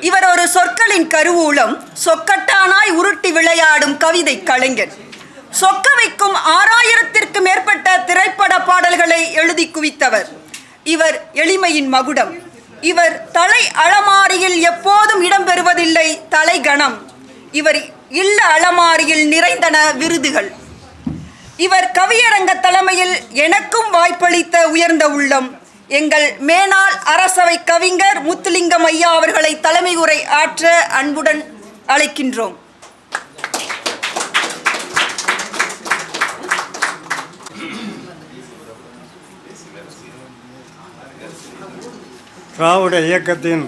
இவர் ஒரு சொற்களின் கருவூலம் சொக்கட்டானாய் உருட்டி விளையாடும் கவிதை கலைஞர். சொக்க வைக்கும் ஆறாயிரத்திற்கு மேற்பட்ட திரைப்பட பாடல்களை எழுதி குவித்தவர். இவர் எளிமையின் மகுடம். இவர் தலை அலமாரியில் எப்போதும் இடம்பெறுவதில்லை தலைகணம். இவர் இல்ல அலமாரியில் நிறைந்தன விருதுகள். இவர் கவியரங்க தலைமையில் எனக்கும் வாய்ப்பளித்த உயர்ந்த உள்ளம். எங்கள் மேனாள் அரசவை கவிஞர் முத்துலிங்கம் ஐயா அவர்களை தலைமை உரை ஆற்ற அன்புடன் அழைக்கின்றோம். திராவிட இயக்கத்தின்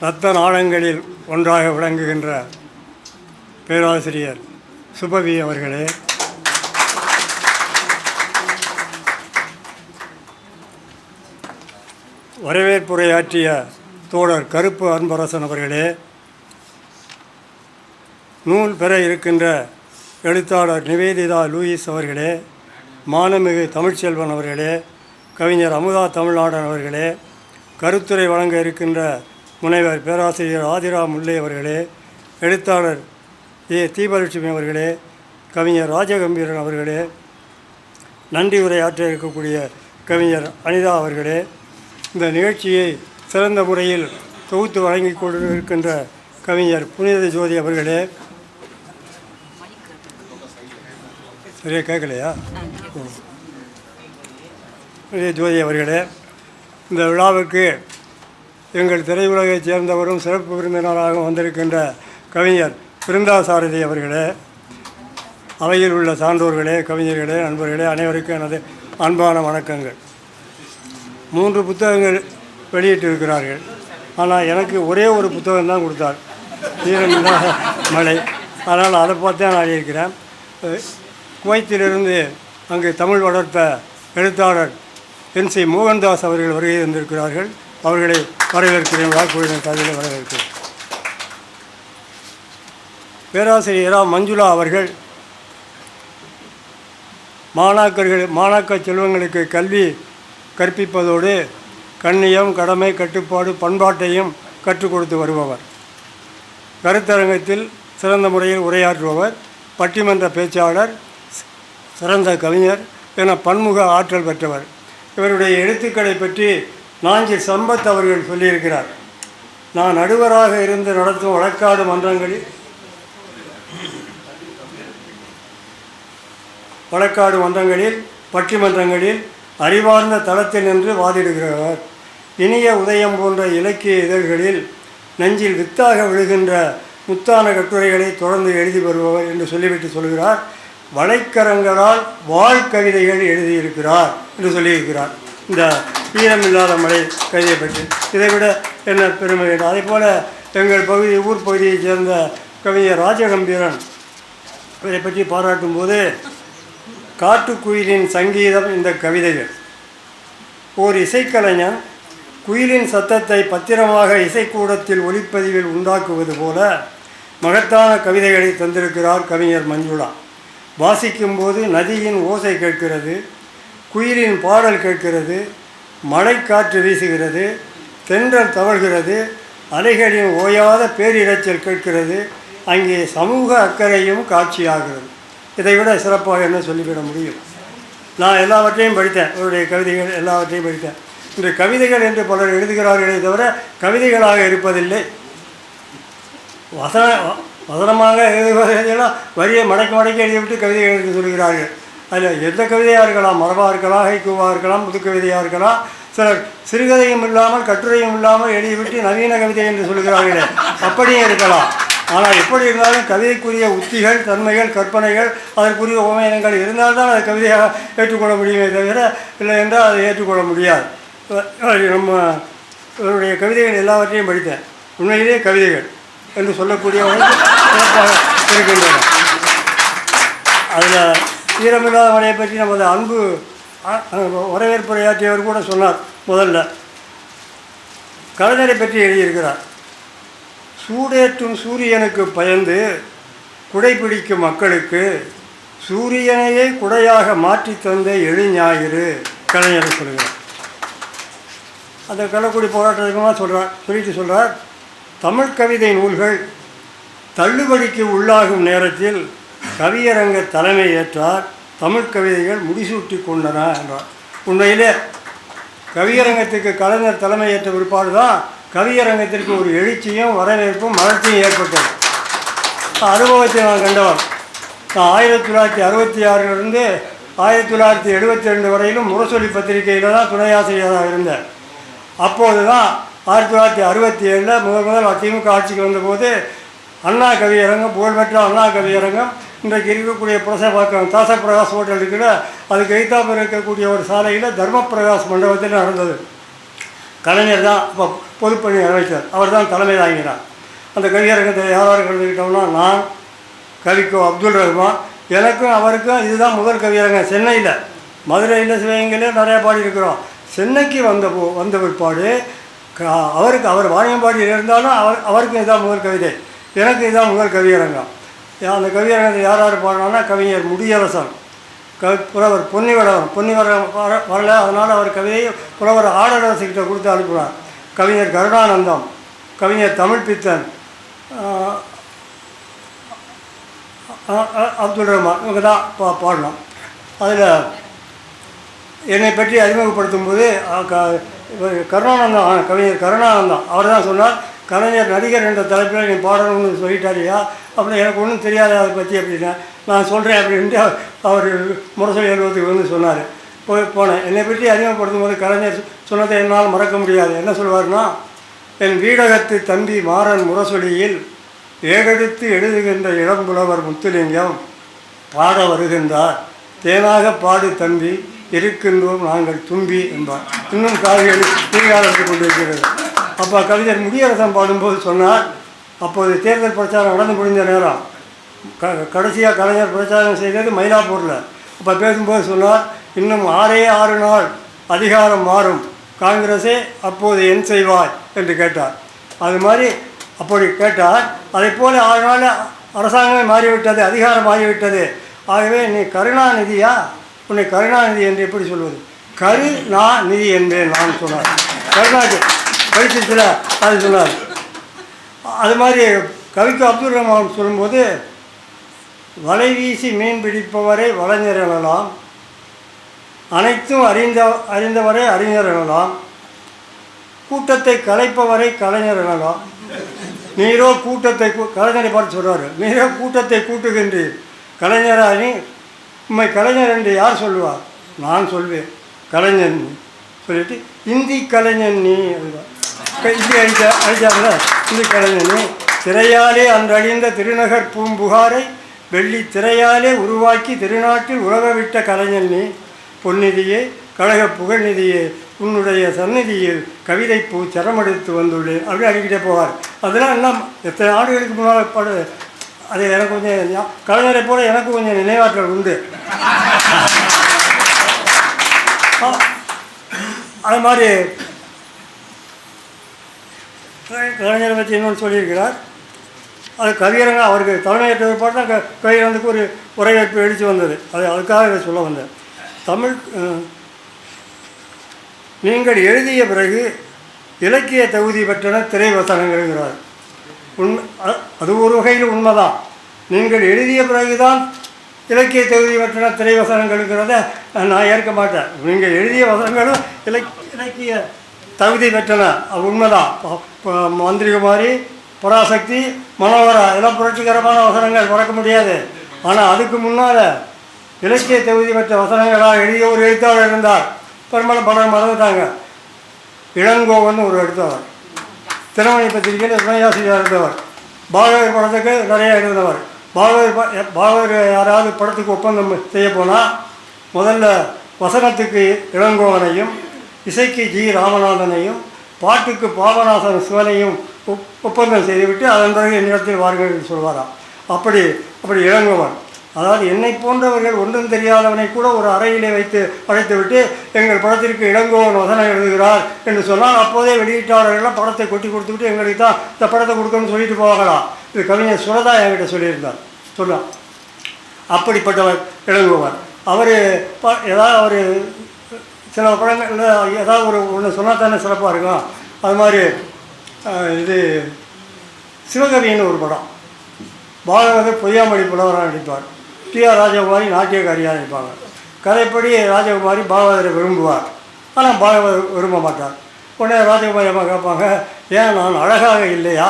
இரத்த நாளங்களில் ஒன்றாக விளங்குகின்ற பேராசிரியர் சுபவி அவர்களே வரவேற்புரையாற்றிய தோழர் கருப்பு அன்பரசன் அவர்களே நூல் பெற இருக்கின்ற எழுத்தாளர் நிவேதிதா லூயிஸ் அவர்களே மானமிகு தமிழ்ச்செல்வன் அவர்களே கவிஞர் அமுதா தமிழ்நாடன் அவர்களே கருத்துரை வழங்க இருக்கின்ற முனைவர் பேராசிரியர் ஆதிரா முல்லை அவர்களே எழுத்தாளர் ஏ தீபலட்சுமி அவர்களே கவிஞர் ராஜகம்பீரன் அவர்களே நன்றி உரையாற்ற இருக்கக்கூடிய கவிஞர் அனிதா அவர்களே இந்த நிகழ்ச்சியை சிறந்த முறையில் தொகுத்து வழங்கி கொண்டிருக்கின்ற கவிஞர் புனித ஜோதி அவர்களே. சரியா கேட்கலையா? புனித ஜோதி அவர்களே இந்த விழாவுக்கு எங்கள் திரையுலகைச் சேர்ந்தவரும் சிறப்பு விருந்தினராக வந்திருக்கின்ற கவிஞர் பிருந்தாசாரதி அவர்களே அவையில் உள்ள சான்றோர்களே கவிஞர்களே நண்பர்களே அனைவருக்கும் எனது அன்பான வணக்கங்கள். மூன்று புத்தகங்கள் வெளியிட்டிருக்கிறார்கள். ஆனால் எனக்கு ஒரே ஒரு புத்தகம் தான் கொடுத்தார். ஈரமில்லாத மலை. அதனால் அதை பார்த்து தான் நான் இருக்கிறேன். குவைத்திலிருந்து அங்கு தமிழ் வளர்த்த எழுத்தாளர் என் சி மோகன்தாஸ் அவர்கள் வருகை வந்திருக்கிறார்கள் அவர்களை வரவேற்கிறேன். வாக்குறுதியின் கதையை வரவேற்கிறேன். பேராசிரியரா மஞ்சுளா அவர்கள் மாணாக்கர்கள் மாணாக்க செல்வங்களுக்கு கல்வி கற்பிப்பதோடு கண்ணியம் கடமை கட்டுப்பாடு பண்பாட்டையும் கற்றுக் கொடுத்து வருபவர். கருத்தரங்கத்தில் சிறந்த முறையில் உரையாற்றுபவர் பட்டிமன்ற பேச்சாளர் சிறந்த கவிஞர் என பன்முக ஆற்றல் பெற்றவர். இவருடைய எழுத்துக்களை பற்றி நாஞ்சி சம்பத் அவர்கள் சொல்லியிருக்கிறார். நான் நடுவராக இருந்து நடத்தும் வழக்காடு மன்றங்களில் வழக்காடு மன்றங்களில் பட்டிமன்றங்களில் அறிவார்ந்த தளத்தில் நின்று வாதிடுகிறவர் இனிய உதயம் போன்ற இலக்கிய இதழ்களில் நெஞ்சில் வித்தாக விழுகின்ற முத்தான கட்டுரைகளை தொடர்ந்து எழுதி வருபவர் என்று சொல்லிவிட்டு சொல்கிறார். வலைக்கரங்களால் வாழ்கவிதைகள் எழுதியிருக்கிறார் என்று சொல்லியிருக்கிறார். இந்த ஈரமில்லாத மழை கவிதையை பற்றி. இதை விட என்ன பெருமை அதே போல் எங்கள் பகுதி ஊர் பகுதியைச் சேர்ந்த கவிஞர் ராஜகம்பீரன் இதை பற்றி பாராட்டும் போது காட்டுக்குயிலின் சங்கீதம் இந்த கவிதைகள். ஓர் இசைக்கலைஞன் குயிலின் சத்தத்தை பத்திரமாக இசைக்கூடத்தில் ஒளிப்பதிவில் உண்டாக்குவது போல மகத்தான கவிதைகளை தந்திருக்கிறார் கவிஞர் மஞ்சுளா. வாசிக்கும்போது நதியின் ஓசை கேட்கிறது குயிலின் பாடல் கேட்கிறது மழைக்காற்று வீசுகிறது தென்றல் தவழ்கிறது அலைகளின் ஓயாத பேரிரைச்சல் கேட்கிறது அங்கே சமூக அக்கறையும் காட்சியாகிறது. இதை விட சிறப்பாக என்ன சொல்லிவிட முடியும்? நான் எல்லாவற்றையும் படித்தேன். அவருடைய கவிதைகள் எல்லாவற்றையும் படித்தேன். இந்த கவிதைகள் என்று பலர் எழுதுகிறார்களே தவிர கவிதைகளாக இருப்பதில்லை. வசன வசனமாக எழுதுவதெல்லாம் வரியை மடக்கி மடக்கி எழுதிவிட்டு கவிதைகள் என்று சொல்கிறார்கள். அதில் எந்த கவிதையாக இருக்கலாம்? மரபாக இருக்கலாம்? ஹைக்கூவாக இருக்கலாம்? புது கவிதையாக இருக்கலாம்? சிலர் சிறுகதையும் இல்லாமல் கட்டுரையும் இல்லாமல் எழுதிவிட்டு நவீன கவிதை என்று சொல்கிறார்களே. அப்படியும் இருக்கலாம். ஆனால் எப்படி இருந்தாலும் கவிதைக்குரிய உத்திகள் தன்மைகள் கற்பனைகள் அதற்குரிய உபமயனங்கள் இருந்தால்தான் அதை கவிதையாக ஏற்றுக்கொள்ள முடியுமே தவிர இல்லை என்றால் அதை ஏற்றுக்கொள்ள முடியாது. நம்ம இவருடைய கவிதைகள் எல்லாவற்றையும் படித்தேன். உண்மையிலேயே கவிதைகள் என்று சொல்லக்கூடியவர்கள் சிறப்பாக இருக்கின்றன அதில் ஈரமில்லாத மலையை பற்றி நமது அன்பு வரவேற்புரையாற்றியவர் கூட சொன்னார் முதல்ல. கலைஞரை பற்றி எழுதியிருக்கிறார். சூடேற்றும் சூரியனுக்கு பயந்து குடைபிடிக்கும் மக்களுக்கு சூரியனையே குடையாக மாற்றி தந்த எழுஞாயிறு கலைஞர் சொல்கிறார். அந்த கள்ளக்குடி போராட்டத்துக்குமா சொல்கிறார் சொல்லிட்டு சொல்கிறார் தமிழ் கவிதை நூல்கள் தள்ளுபடிக்கு உள்ளாகும் நேரத்தில் கவியரங்க தலைமை ஏற்றார் தமிழ் கவிதைகள் முடிசூட்டி கொண்டன என்றார். உண்மையிலே கவியரங்கத்துக்கு கலைஞர் தலைமை ஏற்ற பிற்பாடு தான் கவியரங்கத்திற்கு ஒரு எழுச்சியும் வரவேற்பும் மலர்ச்சியும் ஏற்பட்டது. அனுபவத்தை நான் கண்டவன். நான் ஆயிரத்தி தொள்ளாயிரத்தி அறுபத்தி ஆறிலிருந்து ஆயிரத்தி தொள்ளாயிரத்தி எழுபத்தி ரெண்டு வரையிலும் முரசொலி பத்திரிகையில் தான் துணை ஆசிரியராக இருந்தேன். அப்போது தான் ஆயிரத்தி தொள்ளாயிரத்தி அறுபத்தி ஏழில் முதல் முதல் திமுக ஆட்சிக்கு வந்தபோது அண்ணா கவியரங்கம் புகழ்பெற்ற அண்ணா கவியரங்கம் இன்றைக்கு இருக்கக்கூடிய புரசபாக்கம் தாசப்பிரகாஷ் ஹோட்டல் இருக்கிற அதுக்கு எய்தாப்பில் இருக்கக்கூடிய ஒரு சாலையில் தர்மபிரகாஷ் மண்டபத்தில் நடந்தது. கலைஞர் தான் இப்போ பொதுப்பணி அமைச்சர் அவர் தான் தலைமை தாங்கினார். அந்த கவியரங்கத்தை யாராவது கலந்துக்கிட்டோம்னா நான் கவிக்கோ அப்துல் ரஹ்மான். எனக்கும் அவருக்கும் இதுதான் முதல் கவியரங்கம் சென்னையில் மதுரையில் சிவகங்கையில நிறையா பாடியிருக்கிறோம் சென்னைக்கு வந்த போ வந்த பிற்பாடு அவருக்கு அவர் வாணியம்பாடியில் இருந்தாலும் அவர் அவருக்கும் இதுதான் முதல் கவிதை. எனக்கு இதுதான் முதல் கவியரங்கம் அந்த கவியரங்கத்தை யார் யார் பாடினான்னா கவிஞர் முடியரசன். க புலவர் பொன்னிவரம் பொன்னிவரம் வர வரல அதனால் அவர் கவிதையை புலவர் ஆடரசுக்கிட்ட கொடுத்து அனுப்புகிறார் கவிஞர் கருணானந்தம் கவிஞர் தமிழ் பித்தன் அப்துல் ரஹ்மான் இவங்க தான் பா பாடணும். அதில் என்னை பற்றி அறிமுகப்படுத்தும் போது கருணானந்தம் கவிஞர் கருணானந்தம் அவர் தான் சொன்னார் கலைஞர் நடிகர் என்ற தலைப்பில் நீ பாடணும்னு சொல்லிட்டாரியா அப்படின்னு எனக்கு ஒன்றும் தெரியாது அதை பற்றி அப்படின்னா. நான் சொல்கிறேன் அப்படின்ட்டு அவர் முரசொலி அலுவலகத்துக்கு வந்து சொன்னார். போய் போனேன். என்னை பற்றி அறிமுகப்படுத்தும் போது கலைஞர் சொன்னதை என்னால் மறக்க முடியாது. என்ன சொல்வார்னா என் வீடகத்து தம்பி மாறன் முரசொலியில் ஏகெடுத்து எழுதுகின்ற இளம்புலவர் முத்துலிங்கம் பாட வருகின்றார். தேனாக பாடு தம்பி இருக்கின்றோம் நாங்கள் தும்பி என்பார். இன்னும் காவிகள் நீங்காலத்து கொண்டிருக்கிறது. அப்போ கவிஞர் முடியரசன் பாடும்போது சொன்னார் அப்போது தேர்தல் பிரச்சாரம் நடந்து முடிந்த நேரம் க கடைசியாக கலைஞர் பிரச்சாரம் செய்தது மயிலாப்பூரில். அப்போ பேசும்போது சொன்னார் இன்னும் ஆறே ஆறு நாள் அதிகாரம் மாறும். காங்கிரஸே அப்போது என் செய்வாய் என்று கேட்டார். அது மாதிரி அப்படி கேட்டார். அதை போல ஆறு நாள் அரசாங்கமே மாறிவிட்டது அதிகாரம் மாறிவிட்டது. ஆகவே நீ கருணாநிதியா? உன்னை கருணாநிதி என்று எப்படி சொல்வது? கருணாநிதி நான் என்பேன் நான் சொன்னார். கருணாநிதி படிச்சிருக்கிற அது சொன்னார் அது மாதிரி கவிக்கு அப்துல் ரஹ்மான் சொல்லும்போது வலை வீசி மீன் பிடிப்பவரை வலைஞர் எனலாம். அனைத்தும் அறிந்த அறிந்தவரை அறிஞர் எனலாம். கூட்டத்தை கலைப்பவரை கலைஞர் எனலாம். நீரோ கூட்டத்தை கூ- கலைஞரை பார்த்து சொல்கிறார் நீரோ கூட்டத்தை கூட்டுகின்றீர். கலைஞரானி உண்மை கலைஞர் என்று யார் சொல்லுவார் நான் சொல்வேன். கலைஞன் நீ. சொல்லிட்டு இந்தி கலைஞன் நீ அதுதான் க- இந்தி அழிச்ச அழிச்சாங்கள நீ திரையாலே அன்றழிந்த திருநகர் பூம்புகாரை வெள்ளி திரையாலே உருவாக்கி திருநாட்டில் உலக விட்ட கலைஞன் நீ பொன்னிதியே கழக புகழ்நிதியே உன்னுடைய சந்நிதியில் கவிதை பூ சரமெடுத்து வந்துள்ளேன் அப்படி அடிக்கிட்டே போவார். அதெல்லாம் எல்லாம் எத்தனை ஆண்டுகளுக்கு முன்னால் பாடு அது எனக்கு கொஞ்சம் கலைஞரை போல எனக்கு கொஞ்சம் நினைவாற்றல் உண்டு. அது மாதிரி கலைஞரை பற்றி இன்னொன்று சொல்லியிருக்கிறார். அது கவியரங்க அவருக்கு தலைமையேற்ற பாட்டு தான் கவியரங்குக்கு ஒரு உரையேற்பு எழுச்சி வந்தது. அது அதுக்காக இதை சொல்ல வந்தேன். தமிழ் நீங்கள் எழுதிய பிறகு இலக்கிய தகுதி பெற்றன திரைவசனங்கள்ங்கிறார். உண்மை அது ஒரு வகையில் உண்மைதான். நீங்கள் எழுதிய பிறகுதான் இலக்கிய தகுதி பெற்றன திரைவசனங்கள்ங்கிறத நான் ஏற்க மாட்டேன். நீங்கள் எழுதிய வசனங்களும் இலக் இலக்கிய தகுதி பெற்றன. அது உண்மைதான். ப- ப- மந்திரிகுமாரி பராசக்தி மனோகரா இதெல்லாம் புரட்சிகரமான வசனங்கள் மறக்க முடியாது. ஆனால் அதுக்கு முன்னால் இலக்கிய தகுதி பெற்ற வசனங்களாக எழுதிய ஒரு எழுத்தாளர் இருந்தார். பெரும்பாலும் பலர் மறந்துட்டாங்க. இளங்கோவன் ஒரு எழுத்தவர் திருமணி பத்திரிகையில் துணையாசிரியர் இருந்தவர். பாகவதர் படத்துக்கு நிறைய எழுதினவர். பாகவதர் ப- பாகவதர் யாராவது படத்துக்கு ஒப்பந்தம் செய்ய போனால் முதல்ல வசனத்துக்கு இளங்கோவனையும் இசைக்கு ஜி ராமநாதனையும் பாட்டுக்கு பாபநாசன் சிவனையும் ஒப்- ஒப்பந்தம் செய்துவிட்டு அதன் பிறகு என்னிடத்தில் வார்கள் என்று சொல்வாராம். அப்படி அப்படி இளங்கோவன் அதாவது என்னை போன்றவர்கள் ஒன்றும் தெரியாதவனை கூட ஒரு அறையிலே வைத்து அழைத்துவிட்டு எங்கள் படத்திற்கு இளங்கோவன் வசனம் எழுதுகிறார் என்று சொன்னால் அப்போதே வெளியீட்டாளர்கள்லாம் படத்தை கொட்டி கொடுத்துவிட்டு எங்களுக்கு தான் இந்த படத்தை கொடுக்கணும்னு சொல்லிட்டு போகலாம் இது கவிஞர் சுரதா என்கிட்ட சொல்லியிருந்தார். சொன்னார். அப்படிப்பட்டவர் இளங்கோவன் அவர் ப ஏதாவது அவர் சில படங்களில் ஏதாவது ஒரு ஒன்று சொன்னால் தானே சிறப்பாக இருக்கும். அது மாதிரி இது சிவகவின்னு ஒரு படம். பாகவதர் பொய்யாமொழி புலவராக நடிப்பார். டி ஆர் ராஜகுமாரி நாட்டியக்காரியாக நடிப்பாங்க. கதைப்படி ராஜகுமாரி பாகவதரை விரும்புவார். ஆனால் பாகவதர் விரும்ப மாட்டார். உடனே ராஜகுமாரி அம்மா கேட்பாங்க ஏன் நான் அழகாக இல்லையா?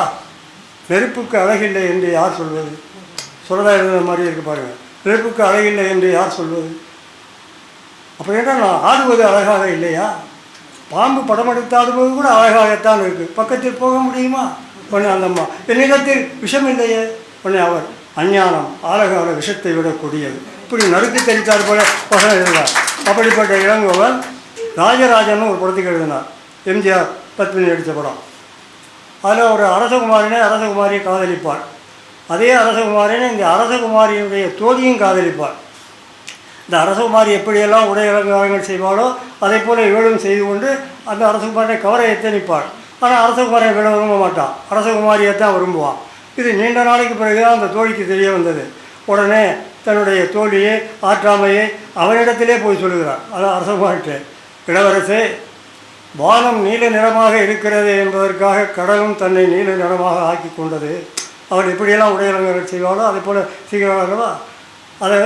நெருப்புக்கு அழகில்லை என்று யார் சொல்வது? சொல்றதா இருந்த மாதிரி இருக்கு பாருங்கள் நெருப்புக்கு அழகில்லை என்று யார் சொல்வது? அப்போ ஏன்னா நான் ஆடுவது அழகாக இல்லையா? பாம்பு படம் எடுத்து ஆடுவது கூட அழகாகத்தான் இருக்குது பக்கத்தில் போக முடியுமா? உடனே அந்த அம்மா என்னிடத்தில் விஷம் இல்லையே? உடனே அவர் அஞ்ஞானம் ஆழகார விஷத்தை விட கொடியது இப்படி நறுக்கு தெரித்தார் போல வசனம் எழுதினார் அப்படிப்பட்ட இளங்கோவன் ராஜராஜன் ஒரு படத்துக்கு எழுதினார். எம்ஜிஆர் பத்மினி நடித்த படம். அதில் ஒரு அரசகுமாரினை அரசகுமாரியை காதலிப்பார். அதே அரசகுமாரினை இந்த அரசகுமாரியினுடைய தோழியும் காதலிப்பார். இந்த அரசகுமாரி எப்படியெல்லாம் உடையலங்காரங்கள் செய்வாளோ அதே போல் இவளும் செய்து கொண்டு அந்த அரசகுமாரியை கவரை எத்தனிப்பாள் ஆனால் அரசகுமாரியை விட விரும்ப மாட்டான். அரசகுமாரியை தான் விரும்புவான் இது நீண்ட நாளைக்கு பிறகு அந்த தோழிக்கு தெரிய வந்தது. உடனே தன்னுடைய தோழியை ஆற்றாமையை அவனிடத்திலே போய் சொல்லுகிறார் அதான் அரசகுமார்கிட்ட இளவரசே வானம் நீல நிறமாக இருக்கிறது என்பதற்காக கடலும் தன்னை நீல நிறமாக ஆக்கி கொண்டது. அவள் எப்படியெல்லாம் உடையலங்கங்கள் செய்வாளோ? அதே போல் செய்கிறாள் அதை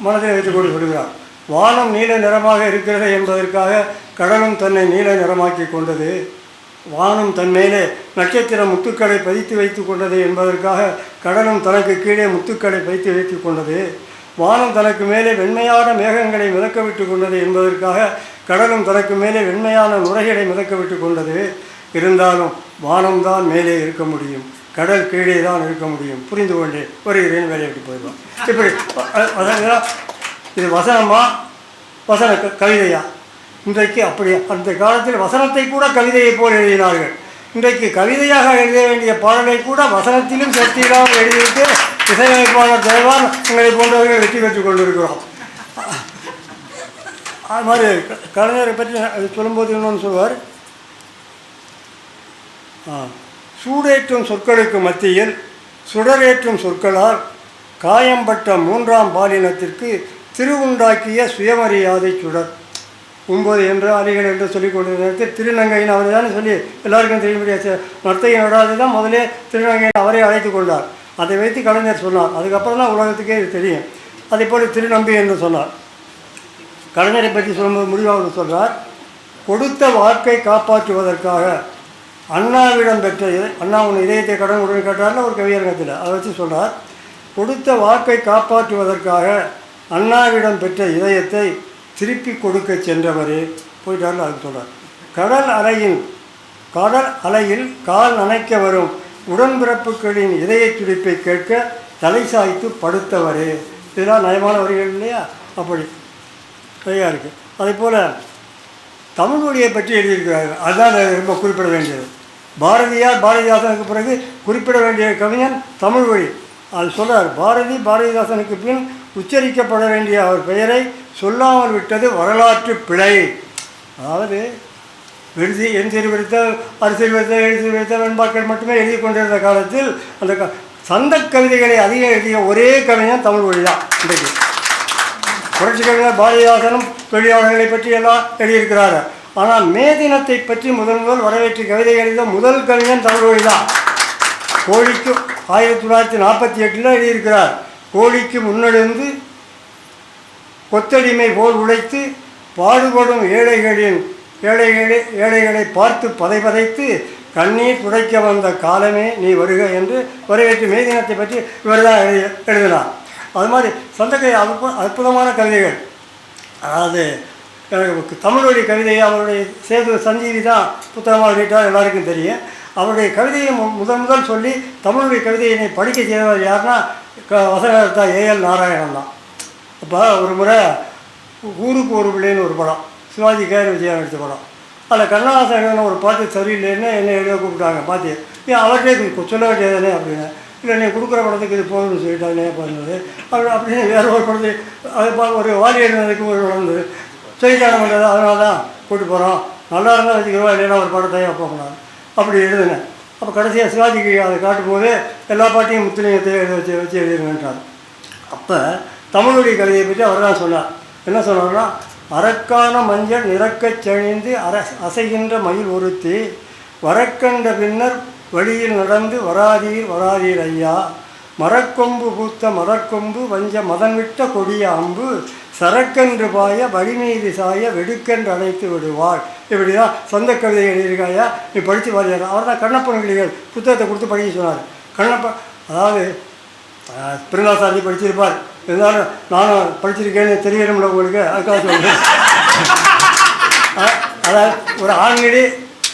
மனதில் வைத்துக்கொண்டு சொல்கிறார். வானம் நீல நிறமாக இருக்கிறது என்பதற்காக கடலும் தன்னை நீல நிறமாக்கி கொண்டது. வானம் தன் மேலே நட்சத்திர முத்துக்களை பதித்து வைத்து கொண்டது என்பதற்காக கடலும் தனக்கு கீழே முத்துக்களை பதித்து வைத்து கொண்டது. வானம் தனக்கு மேலே வெண்மையான மேகங்களை மிதக்க விட்டு கொண்டது என்பதற்காக கடலும் தனக்கு மேலே வெண்மையான நுரைகளை மிதக்க விட்டு கொண்டது. இருந்தாலும் வானம்தான் மேலே இருக்க முடியும். கடல் கீழே தான் இருக்க முடியும். புரிந்து கொண்டே வருகிறேன் வேலையை விட்டு போயிடுவான் இப்படி அதான் இது வசனமா? வசன க- கவிதையா? இன்றைக்கு அப்படி அந்த காலத்தில் வசனத்தை கூட கவிதையை போல் எழுதினார்கள். இன்றைக்கு கவிதையாக எழுத வேண்டிய பாடலை கூட வசனத்திலும் சேர்த்தியில்லாமல் எழுதிவிட்டு இசையமைப்பாளர் தேவான் உங்களை போன்றவர்கள் வெற்றி பெற்றுக் கொண்டிருக்கிறோம். அது மாதிரி கலைஞரை பற்றி சொல்லும்போது இன்னொன்று சொல்வார். ஆ, சூடேற்றும் சொற்களுக்கு மத்தியில் சுடரேற்றும் சொற்களால் காயம்பட்ட மூன்றாம் பாலினத்திற்கு திருவுண்டாக்கிய சுயமரியாதை சுடர். ஒன்பது என்று அலிகள் என்று சொல்லிக் கொண்டிருந்த நேரத்தில் திருநங்கையின் அவர் தானே சொல்லி எல்லாருக்கும் தெரியும்படியா நர்த்தகி விடாது தான் முதலே திருநங்கையின் அவரே அழைத்து கொண்டார். அதை வைத்து கலைஞர் சொன்னார். அதுக்கப்புறம் தான் உலகத்துக்கே இது தெரியும். அதே போல் திருநம்பி என்று சொன்னார். கலைஞரை பற்றி சொல்லும்போது முடிவாக சொல்கிறார் கொடுத்த வாக்கை காப்பாற்றுவதற்காக அண்ணாவிடம் பெற்ற அண்ணா உன் இதயத்தை கடன் உடனே கேட்டார்னு ஒரு கவியரங்கத்தில் அதை வச்சு சொல்கிறார் கொடுத்த வாக்கை காப்பாற்றுவதற்காக அண்ணாவிடம் பெற்ற இதயத்தை திருப்பி கொடுக்க சென்றவரே போயிட்டார்னு அதுக்கு சொல்கிறார் கடல் அலையின் கடல் அலையில் கால் நனைக்க வரும் உடன்பிறப்புகளின் இதய துடிப்பை கேட்க தலை சாய்த்து படுத்தவரே. இதெல்லாம் நயமான வரிகள் இல்லையா? அப்படி சரியாக இருக்குது அதே போல் தமிழ் மொழியை பற்றி எழுதியிருக்கிறார்கள். அதுதான் ரொம்ப குறிப்பிட வேண்டியது. பாரதியார் பாரதிதாசனுக்கு பிறகு குறிப்பிட வேண்டிய கவிஞன் தமிழ்மொழி அது சொல்கிறார் பாரதி பாரதிதாசனுக்கு பின் உச்சரிக்கப்பட வேண்டிய அவர் பெயரை சொல்லாமல் விட்டது வரலாற்று பிழை. அதாவது விருதி என் சீர்பிடித்த அரசியல் விருத்த எழுதி விடுத்த வெண்பாக்கள் மட்டுமே எழுதி கொண்டிருந்த காலத்தில் அந்த க சந்த கவிதைகளை அதிகம் எழுதிய ஒரே கவிஞன் தமிழ் மொழி தான் இன்றைக்கு. புரட்சி கவிஞர் பாரதிதாசனும் தொழிலாளர்களை பற்றி எல்லாம் எழுதியிருக்கிறார். ஆனால் மே தினத்தை பற்றி முதல் முதல் வரவேற்று கவிதை எழுத முதல் கவிஞன் தமிழ்மொழி தான். கோழிக்கு ஆயிரத்தி தொள்ளாயிரத்தி நாற்பத்தி எட்டில் எழுதியிருக்கிறார். கோழிக்கு முன்னெடுந்து கொத்தடிமை போல் உழைத்து பாடுபடும் ஏழைகளின் ஏழைகளை ஏழைகளை பார்த்து பதை பதைத்து கண்ணீர் துடைக்க வந்த காலமே நீ வருக என்று வரவேற்று மே தினத்தை பற்றி இவர் தான் எழுதி எழுதினார். அது மாதிரி சந்தகை அற்பு அற்புதமான கவிதைகள். அதாவது எனக்கு தமிழுடைய கவிதையை அவருடைய சேது சஞ்சீவி தான் புத்தகமாக வெளியிட்டார் எல்லாருக்கும் தெரியும். அவருடைய கவிதையை முதன் முதல் முதல் சொல்லி தமிழுடைய கவிதையை என்னை படிக்க செய்தவர் யாருன்னா க வசனகர்த்தா ஏஎல் நாராயணன் தான். அப்போ ஒரு முறை ஊருக்கு ஒரு பிள்ளைன்னு ஒரு படம் சிவாஜி கேர் விஜயன் நடித்த படம். அதில் கண்ணாசன் ஒரு பாட்டு சரியில்லைன்னு என்னை எழுத கூப்பிட்டாங்க பார்த்து ஏன் அவர்கிட்டே இது சொல்ல வேண்டியதானே அப்படின்னு. இல்லை நீ கொடுக்குற படத்துக்கு இது போகணும்னு சொல்லிட்டானே பண்ணது அப்படி அப்படின்னு வேற ஒரு படத்துக்கு அது ஒரு வாலி ஒரு நடந்தது சொல்லிட்டான பண்ணுறது அதனால தான் கூட்டி போகிறோம் நல்லா இருந்தால் வச்சுக்கிறோம் இல்லைன்னா ஒரு படத்தையும் போகலாம் அப்படி எழுதுனேன் அப்போ கடைசியாக சிவாஜிக்கு அதை காட்டும்போது எல்லா பாட்டையும் முத்துலிங்கத்தை எழுத வச்சு வச்சு எழுதுங்கன்றார் அப்போ தமிழுடைய கதையை பற்றி அவர் தான் சொன்னார். என்ன சொன்னார்னா அரக்கான மஞ்சள் நிறக்கச் செழிந்து அர அசைகின்ற மயில் ஒருத்தி வரக்கண்ட பின்னர் வழியில் நடந்து வராதீர் வராதீர் ஐயா. மரக்கொம்பு பூத்த மரக்கொம்பு வஞ்ச மதன்விட்ட கொடிய அம்பு சரக்கென்று பாய வழிமீது சாய வெடுக்கென்று அழைத்து விடுவாள். இப்படி தான் சொந்த கவிதை எழுதியிருக்காயா? நீ படித்து பாதியார் அவர் தான் கண்ணப்பன் கிளிகள் புத்தகத்தை கொடுத்து படிக்க சொன்னார். கண்ணப்பன் அதாவது பிருந்தாசாரி படிச்சிருப்பார். இருந்தாலும் நானும் படிச்சிருக்கேன்னு தெரியணும்ல உங்களுக்கு? அதுக்காக சொல்கிறேன் அதாவது ஒரு ஆண்கிடி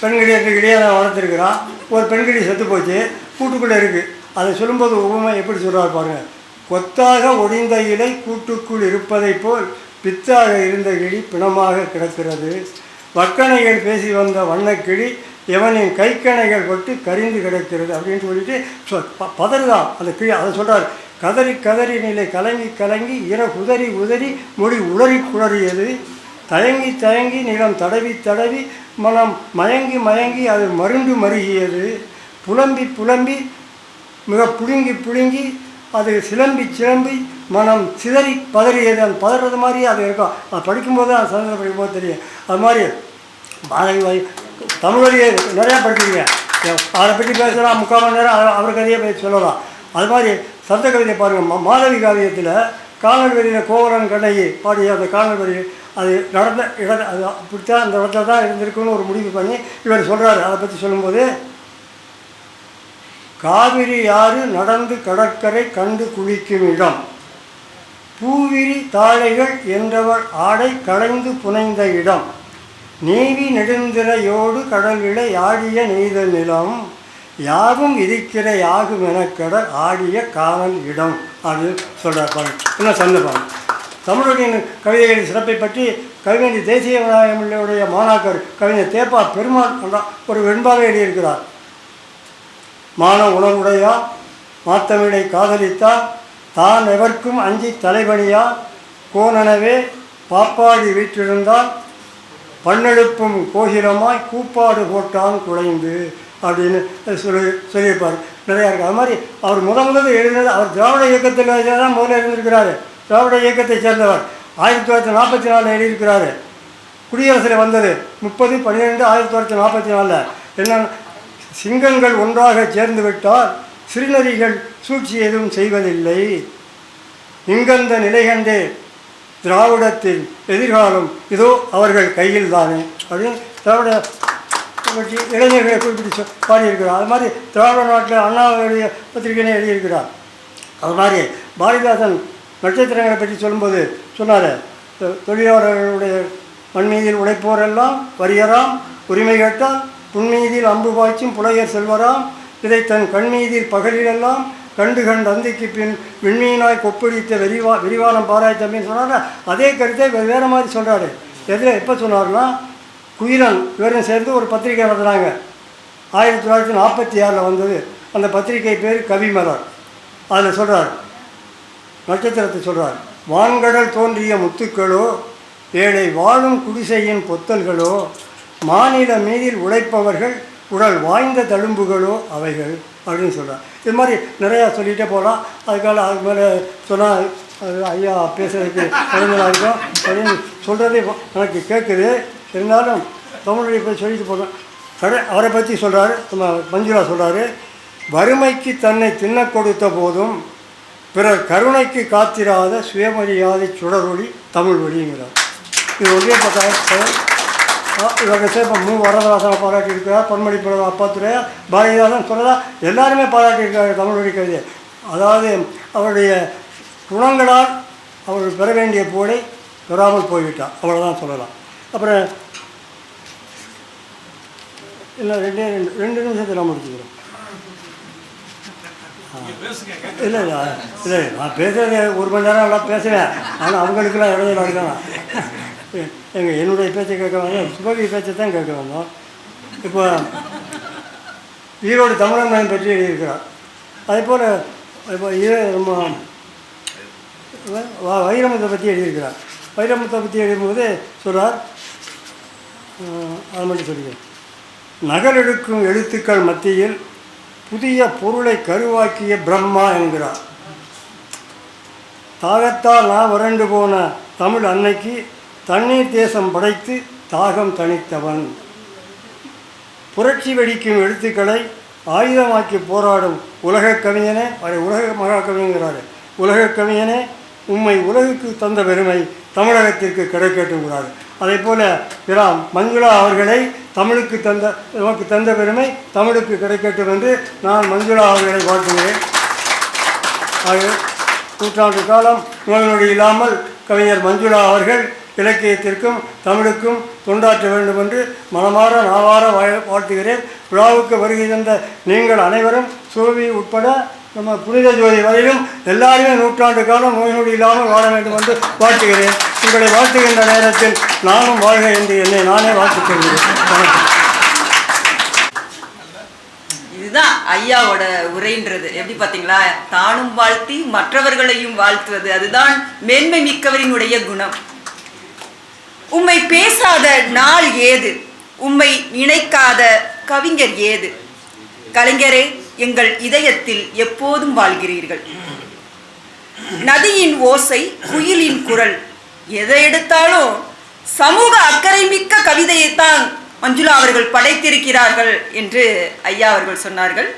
பெண்கிடி ரெண்டு நான் வளர்த்துருக்குறான் ஒரு பெண்கிடி செத்து போச்சு. கூட்டுக்குள்ளே இருக்குது அதை சொல்லும்போது உவமை எப்படி சொல்கிறார் பாருங்கள் கொத்தாக ஒடிந்த இலை கூட்டுக்குள் இருப்பதைப் போல் பித்தாக இருந்த கிளி பிணமாக கிடக்கிறது. வக்கணைகள் பேசி வந்த வண்ணக்கிளி எவனின் கைக்கணைகள் பட்டு கரிந்து கிடக்கிறது அப்படின்னு சொல்லிட்டு சொ- ப- பதறுதான். அந்த கிளி அதை சொல்கிறார் கதறி கதறி நிலை கலங்கி கலங்கி இர உதறி உதறி மொழி உளறி குளறியது. தயங்கி தயங்கி நிலம் தடவி தடவி மனம் மயங்கி மயங்கி அது மருண்டு மருகியது. புலம்பி புலம்பி மிக புழுங்கி புழுங்கி அது சிலம்பி சிலம்பி மனம் சிதறி பதறியது அந்த பதறது மாதிரியே அது இருக்கும். அது படிக்கும்போது தான் சந்தோஷம் படிக்கும்போது தெரியும். அது மாதிரி பாரதி வாய் தமிழ் வழியை நிறையா படிச்சிருக்கேன் அதை பற்றி பேசலாம் முக்கால் மணி நேரம் அவர் கதையை போய் சொல்லலாம். அது மாதிரி சந்த கவிதை பாருங்கள் மா- மாதவி காவியத்தில் காணல் வெளியில் கோவலன் கண்ணகி பாடிய அந்த காணல் வெளி அது நடந்த இட அது அப்படித்தான் அந்த இடத்துல தான் இருந்திருக்குன்னு ஒரு முடிவு பண்ணி இவர் சொல்கிறாரு அதை பற்றி சொல்லும்போது காவிரி ஆறு நடந்து கடற்கரை கண்டு குளிக்கும் இடம். பூவிரி தாழைகள் என்றவர் ஆடை களைந்து புனைந்த இடம். நீவி நெடுந்திரையோடு கடல் விளை ஆடிய நெய்த நிலம். யாவும் இருக்கிற யாகும் எனக்கடல் ஆடிய காவல் இடம் அப்படின்னு சொல்கிறார் பாருங்க. என்ன சந்தர்ப்பம் தமிழுடைய கவிதைகளின் சிறப்பை பற்றி கவிஞர் தேசிய விநாயகமுடைய மாணாக்கர் கவிஞர் தேப்பா பெருமாள் ஒரு வெண்பாக எழுதியிருக்கிறார். மான உணர்வுடையா மாத்தமிழை காதலித்தா? தான் எவர்க்கும் அஞ்சி தலைவணியா கோனனவே பாப்பாடி வீற்றிருந்தால் பண்ணெழுப்பும் கோகிலமாய் கூப்பாடு போட்டான் குழைந்து அப்படின்னு சொல்லி சொல்லியிருப்பார். நிறையா இருக்குது அது மாதிரி அவர் முத முதல்ல எழுதினது அவர் திராவிட இயக்கத்தில் தான் முதல்ல எழுந்திருக்கிறாரு திராவிட இயக்கத்தை சேர்ந்தவர். ஆயிரத்தி தொள்ளாயிரத்தி நாற்பத்தி நாலில் எழுதியிருக்கிறாரு. குடியரசில் வந்தது முப்பது பன்னிரெண்டு ஆயிரத்தி தொள்ளாயிரத்தி நாற்பத்தி நாலில். என்ன சிங்கங்கள் ஒன்றாக சேர்ந்துவிட்டால் சிறுநரிகள் சூழ்ச்சி எதுவும் செய்வதில்லை. இங்கந்த நிலைகண்டே திராவிடத்தின் எதிர்காலம் இதோ அவர்கள் கையில் தானே அப்படின்னு திராவிட பற்றி இளைஞர்களை குறிப்பிட்டு பாடியிருக்கிறார். அது மாதிரி திராவிட நாட்டில் அண்ணாவுடைய பத்திரிகையிலே எழுதியிருக்கிறார். அது மாதிரி பாரதிதாசன் நட்சத்திரங்களை பற்றி சொல்லும்போது சொன்னார் தொழிலாளர்களுடைய மண்மீதில் உழைப்போரெல்லாம் வரியராம் உரிமை கேட்டால் புன்மீதில் அம்பு பாய்ச்சும் புலையர் செல்வராம் இதை தன் கண்மீதில் பகலிலெல்லாம் கண்டு கண்டு அந்திக்கு பின் விண்மீனாய் கொப்பளித்த விரிவா விரிவானம் பாராய் தம்பின்னு சொன்னார் அதே கருத்தை வேறு வேறு மாதிரி சொல்கிறாரு எதில் எப்போ சொன்னார்னா குயிலன் இவரும் சேர்ந்து ஒரு பத்திரிக்கை நடத்துனாங்க ஆயிரத்தி தொள்ளாயிரத்தி நாற்பத்தி ஆறில் வந்தது. அந்த பத்திரிகை பேர் கவிமலர். அதில் சொல்கிறார் நட்சத்திரத்தை சொல்கிறார் வான்கடல் தோன்றிய முத்துக்களோ ஏழை வாழும் குடிசையின் பொத்தல்களோ மாநில மீதில் உழைப்பவர்கள் உடல் வாய்ந்த தழும்புகளோ அவைகள் அப்படின்னு சொல்கிறார் இது மாதிரி நிறையா சொல்லிகிட்டே போகலாம். அதுக்காக அதுக்கு மேலே சொன்னால் அது ஐயா பேசுகிறதுக்கு குழந்தைகளாக இருக்கும். அப்படின்னு சொல்கிறதே எனக்கு கேட்குது இருந்தாலும் தமிழை போய் சொல்லிட்டு போகிறோம் கடை அவரை பற்றி சொல்கிறாரு நம்ம மஞ்சுளா சொல்கிறாரு வறுமைக்கு தன்னை தின்ன கொடுத்த போதும் பிறர் கருணைக்கு காத்திராத சுயமரியாதை சுடரொளி தமிழ் ஒளிங்கிறார் இது ஒரே பார்த்தா இவங்க சேர்ப்ப மூ வரதராசனை பாராட்டியிருக்கிறார் பொன்மணி பிறகு அப்பாத்துறையா பாரதிதாசன் சொல்கிறதா எல்லாருமே பாராட்டியிருக்காரு தமிழ்நாடு கவிதை. அதாவது அவருடைய குணங்களால் அவர் பெற வேண்டிய புகழை பெறாமல் போய்விட்டார். அவ்வளோதான் சொல்லலாம். அப்புறம் இல்லை ரெண்டே ரெண்டு ரெண்டு நிமிஷத்தில் நான் முடிச்சுக்கிறேன். இல்லை இல்லை இல்லை நான் பேசுறது ஒரு மணி நேரம் நல்லா பேசுவேன். ஆனால் அவங்களுக்கெல்லாம் இடையில இருக்காங்க எங்கள் என்னுடைய பேச்சை கேட்க வந்தோம் சுபவி பேச்சை தான் கேட்க வந்தோம். இப்போ ஈரோடு தமிழன் பற்றி எழுதியிருக்கிறார். அதே போல் இப்போ இது நம்ம வைரமுத்தை பற்றி எழுதியிருக்கிறார். வைரமுத்தை பற்றி எழுதும்போது சொல்கிறார் அது மட்டும் சொல்லிக்கிறேன். நகலெடுக்கும் எழுத்துக்கள் மத்தியில் புதிய பொருளை கருவாக்கிய பிரம்மா என்கிறார். தாகத்தால் நான் வறண்டு போன தமிழ் அன்னைக்கு தண்ணீர் தேசம் படைத்து தாகம் தணித்தவன். புரட்சி வெடிக்கும் எழுத்துக்களை ஆயுதமாக்கி போராடும் உலக கவிஞனே அவரை உலக மகா கவிஞராரு உலக கவிஞனே உம்மை உலகுக்கு தந்த பெருமை தமிழகத்திற்கு கிடைக்கட்டுங்கிறார் அதே போல இரா மஞ்சுளா அவர்களை தமிழுக்கு தந்த நமக்கு தந்த பெருமை தமிழுக்கு கிடைக்கட்டும் என்று நான் மஞ்சுளா அவர்களை வாழ்த்துகிறேன். அது நூற்றாண்டு காலம் நோய் நொடி இல்லாமல் கவிஞர் மஞ்சுளா அவர்கள் இலக்கியத்திற்கும் தமிழுக்கும் தொண்டாற்ற வேண்டும் என்று மனமாற நாவார வாழ்த்துகிறேன். விழாவுக்கு வருகை தந்த நீங்கள் அனைவரும் சூவி உட்பட நம்ம புனித ஜோதி வரையிலும் எல்லாருமே நூற்றாண்டு காலம் நோய் நொடி இல்லாமல் வாழ வேண்டும் என்று வாழ்த்துகிறேன். உங்களை வாழ்த்துகின்ற நேரத்தில் நானும் வாழ்க என்று என்னை நானே வாழ்த்துக்கொள்கிறேன் வணக்கம். இதுதான் ஐயாவோட உரைன்றது. எப்படி பார்த்தீங்களா? தானும் வாழ்த்தி மற்றவர்களையும் வாழ்த்துவது. அதுதான் மேன்மை மிக்கவரினுடைய குணம். உம்மை பேசாத நாள் ஏது? உம்மை நினைக்காத கவிஞர் ஏது? கலைஞரே எங்கள் இதயத்தில் எப்போதும் வாழ்கிறீர்கள். நதியின் ஓசை குயிலின் குரல் எதை எடுத்தாலும் சமூக அக்கறை மிக்க கவிதையைத்தான் மஞ்சுளா அவர்கள் படைத்திருக்கிறார்கள் என்று ஐயா அவர்கள் சொன்னார்கள்.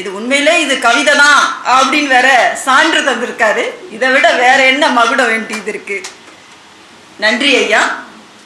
இது உண்மையிலே இது கவிதை தான் அப்படின்னு வேற சான்று தந்திருக்காரு. இதை விட வேற என்ன மகுடம் வேண்டியது இருக்கு. நன்றி ஐயா.